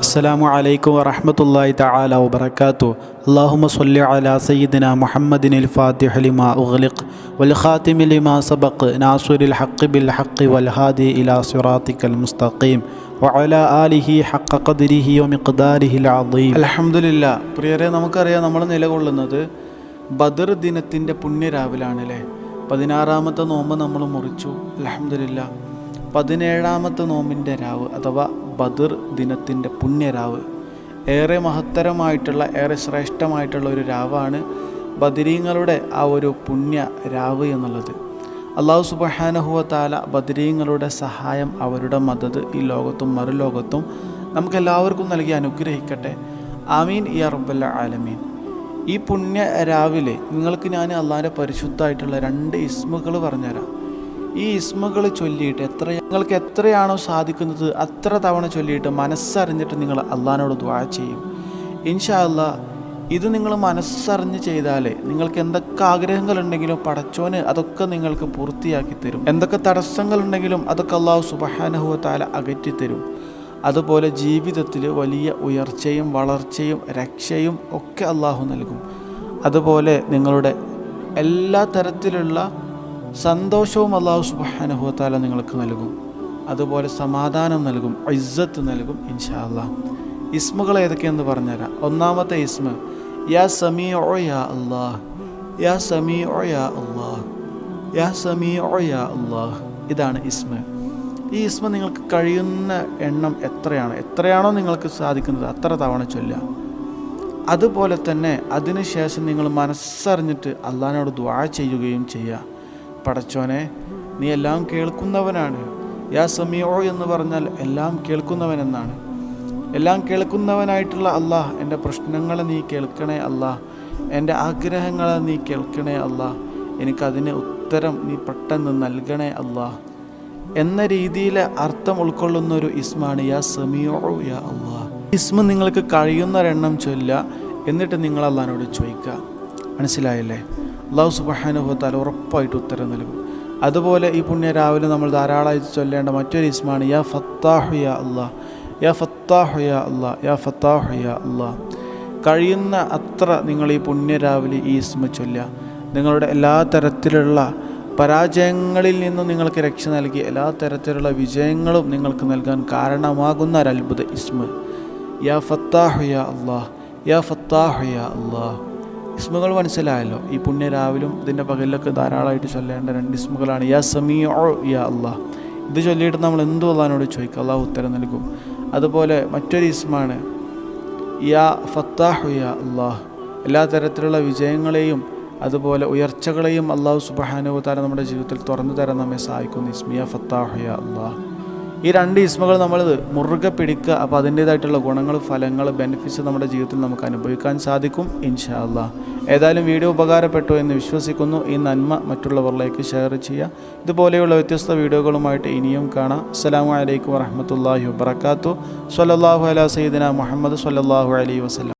അസ്സാം വലൈക്കും വറഹമത്തല്ലാഹി തആല വാത്തു അള്ളാഹുമ സല്ലി അലാ സയ്യിദിന മുഹമ്മദിൻ അൽ ഫാത്തിഹ ലിമാ ഉഗ്ലിഖ് വൽ ഖാതിമി ലിമാ സബഖ് നാസുരിൽ ഹഖ് ബിൽ ഹഖ് വൽ ഹാദി ഇലാ സിറാത്തിക്കൽ മുസ്തഖീം വഅലാ ആലിഹി ഹക്ക ഖദ്രിഹി വമിഖ്ദാരിഹി അൽ അദീം. അൽഹംദുലില്ലാഹ് പ്രിയരെ നമുക്കറിയാം നമ്മൾ നിലകൊള്ളുന്നത് ബദർ ദിനത്തിന്റെ പുണ്യരാവിലാണല്ലേ? പതിനാറാമത്തെ നോമ്പ് നമ്മൾ മുറിച്ചു. അലഹമില്ല പതിനേഴാമത്തെ നോമ്പിന്റെ രാവ് അഥവാ ബദർ ദിനത്തിന്റെ പുണ്യരാവ്. ഏറെ മഹത്തരമായിട്ടുള്ള ഏറെ ശ്രേഷ്ഠമായിട്ടുള്ള ഒരു രാവാണ് ബദരീങ്ങളുടെ ആ ഒരു പുണ്യ രാവ് എന്നുള്ളത്. അള്ളാഹു സുബഹാനഹുവ താല ബദരീങ്ങളുടെ സഹായം അവരുടെ മദത് ഈ ലോകത്തും മറുലോകത്തും നമുക്കെല്ലാവർക്കും നൽകി അനുഗ്രഹിക്കട്ടെ. ആമീൻ ഈ അറബല്ല ആലമീൻ. ഈ പുണ്യ രാവിലെ നിങ്ങൾക്ക് ഞാൻ അള്ളാഹിന്റെ പരിശുദ്ധമായിട്ടുള്ള രണ്ട് ഇസ്മുകൾ പറഞ്ഞുതരാം. ഈ ഇസ്മകൾ ചൊല്ലിയിട്ട് എത്ര നിങ്ങൾക്ക് എത്രയാണോ സാധിക്കുന്നത് അത്ര തവണ ചൊല്ലിയിട്ട് മനസ്സറിഞ്ഞിട്ട് നിങ്ങൾ അള്ളഹാനോട് ദ്വാ ചെയ്യും. ഇൻഷാ അല്ലാ ഇത് നിങ്ങൾ മനസ്സറിഞ്ഞ് ചെയ്താലേ നിങ്ങൾക്ക് എന്തൊക്കെ ആഗ്രഹങ്ങളുണ്ടെങ്കിലും പടച്ചോന് അതൊക്കെ നിങ്ങൾക്ക് പൂർത്തിയാക്കി തരും. എന്തൊക്കെ തടസ്സങ്ങളുണ്ടെങ്കിലും അതൊക്കെ അള്ളാഹു സുബഹാനഹുവ അകറ്റിത്തരും അതുപോലെ ജീവിതത്തിൽ വലിയ ഉയർച്ചയും വളർച്ചയും രക്ഷയും ഒക്കെ അള്ളാഹു നൽകും. അതുപോലെ നിങ്ങളുടെ എല്ലാ തരത്തിലുള്ള സന്തോഷവും അള്ളാഹു സുബാനുഭവത്താല നിങ്ങൾക്ക് നൽകും. അതുപോലെ സമാധാനം നൽകും ഇജ്ജത്ത് നൽകും ഇൻഷാ ഇസ്മുകൾ ഏതൊക്കെയെന്ന് പറഞ്ഞുതരാം. ഒന്നാമത്തെ ഇസ്മ യാ സമീ ഒ യാ അള്ളാഹ് യാ സമീ ഒ യാ അള്ളാഹ് യാ സമീ ഒ യാ അള്ളാഹ് ഇതാണ് ഇസ്മ. ഈ ഇസ്മ നിങ്ങൾക്ക് കഴിയുന്ന എണ്ണം എത്രയാണ്? എത്രയാണോ നിങ്ങൾക്ക് സാധിക്കുന്നത് അത്ര തവണ ചൊല്ലുക. അതുപോലെ തന്നെ അതിനുശേഷം നിങ്ങൾ മനസ്സറിഞ്ഞിട്ട് അള്ളഹാനോട് ദ്വാ ചെയ്യുകയും ചെയ്യുക. പടച്ചോനെ നീ എല്ലാം കേൾക്കുന്നവനാണ്. യാ സമിയോ എന്ന് പറഞ്ഞാൽ എല്ലാം കേൾക്കുന്നവൻ എന്നാണ് എല്ലാം കേൾക്കുന്നവനായിട്ടുള്ള അള്ളാഹ് എന്റെ പ്രശ്നങ്ങളെ നീ കേൾക്കണേ അള്ളാഹ് എന്റെ ആഗ്രഹങ്ങളെ നീ കേൾക്കണേ അള്ളാഹ് എനിക്കതിന് ഉത്തരം നീ പെട്ടെന്ന് നൽകണേ അള്ളാഹ് എന്ന രീതിയിൽ അർത്ഥം ഉൾക്കൊള്ളുന്ന ഒരു ഇസ്മാണ് യാ സമിയോ യാ അള്ളാഹ് ഇസ്മ നിങ്ങൾക്ക് കഴിയുന്നൊരെണ്ണം ചൊല്ല എന്നിട്ട് നിങ്ങൾ അള്ളഹാനോട് ചോദിക്കുക. മനസ്സിലായല്ലേ? അള്ളാഹു സുബഹാനുഭവത്താൽ ഉറപ്പായിട്ട് ഉത്തരം നൽകും. അതുപോലെ ഈ പുണ്യ രാവിലെ നമ്മൾ ധാരാളമായി ചൊല്ലേണ്ട മറ്റൊരു ഇസ്മാണ് യാ ഫത്താഹു യാ അള്ളാഹ് യാ ഫത്താഹു യാ അള്ളാഹ് യാ ഫത്താഹു അള്ളാഹ് കഴിയുന്ന അത്ര നിങ്ങൾ ഈ പുണ്യ രാവിലെ ഈ ഇസ്മ ചൊല്ലുക. നിങ്ങളുടെ എല്ലാ തരത്തിലുള്ള പരാജയങ്ങളിൽ നിന്നും നിങ്ങൾക്ക് രക്ഷ നൽകി എല്ലാ തരത്തിലുള്ള വിജയങ്ങളും നിങ്ങൾക്ക് നൽകാൻ കാരണമാകുന്ന ഒരത്ഭുത ഇസ്മ. യാ ഫത്താഹു യാ അള്ളാഹ് യാ ഫത്താഹു യാ അള്ളാഹ് ഇസ്മുകൾ മനസ്സിലായല്ലോ. ഈ പുണ്യ രാവിലും ഇതിന്റെ പകലിലൊക്കെ ധാരാളമായിട്ട് ചൊല്ലേണ്ട രണ്ട് ഇസ്മുകളാണ് യാ സമീ ഓ യാ അള്ളാഹ് ഇത് ചൊല്ലിയിട്ട് നമ്മൾ എന്തു അള്ളഹാനോട് ചോദിക്കുക അള്ളാഹു ഉത്തരം നൽകും. അതുപോലെ മറ്റൊരു ഇസ്മാണ് യാ ഫത്താഹു യാ അള്ളാഹ്. എല്ലാ തരത്തിലുള്ള വിജയങ്ങളെയും അതുപോലെ ഉയർച്ചകളെയും അള്ളാഹു സുബഹാനുവതാര നമ്മുടെ ജീവിതത്തിൽ തുറന്നു തരാൻ നമ്മെ സഹായിക്കുന്നു. ഇസ്മിയ ഫത്താഹു യാ അള്ളാഹ്. ഈ രണ്ട് ഇസ്മകൾ നമ്മൾ മുറുകെ പിടിക്കുക അപ്പോൾ അതിന്റേതായിട്ടുള്ള ഗുണങ്ങൾ ഫലങ്ങൾ ബെനിഫിറ്റ്സ് നമ്മുടെ ജീവിതത്തിൽ നമുക്ക് അനുഭവിക്കാൻ സാധിക്കും ഇൻഷാ അള്ളാഹ് ഏതായാലും വീഡിയോ ഉപകാരപ്പെട്ടു എന്ന് വിശ്വസിക്കുന്നു. ഈ നന്മ മറ്റുള്ളവരിലേക്ക് ഷെയർ ചെയ്യുക. ഇതുപോലെയുള്ള വ്യത്യസ്ത വീഡിയോകളുമായിട്ട് ഇനിയും കാണാം. അസ്സലാമു അലൈക്കും വറഹമത്തല്ലാഹി വബർക്കാത്തു സല്ലാഹു അല സയ്യിദിന മുഹമ്മദ് സല്ലാഹു അലൈഹി വസല്ലം.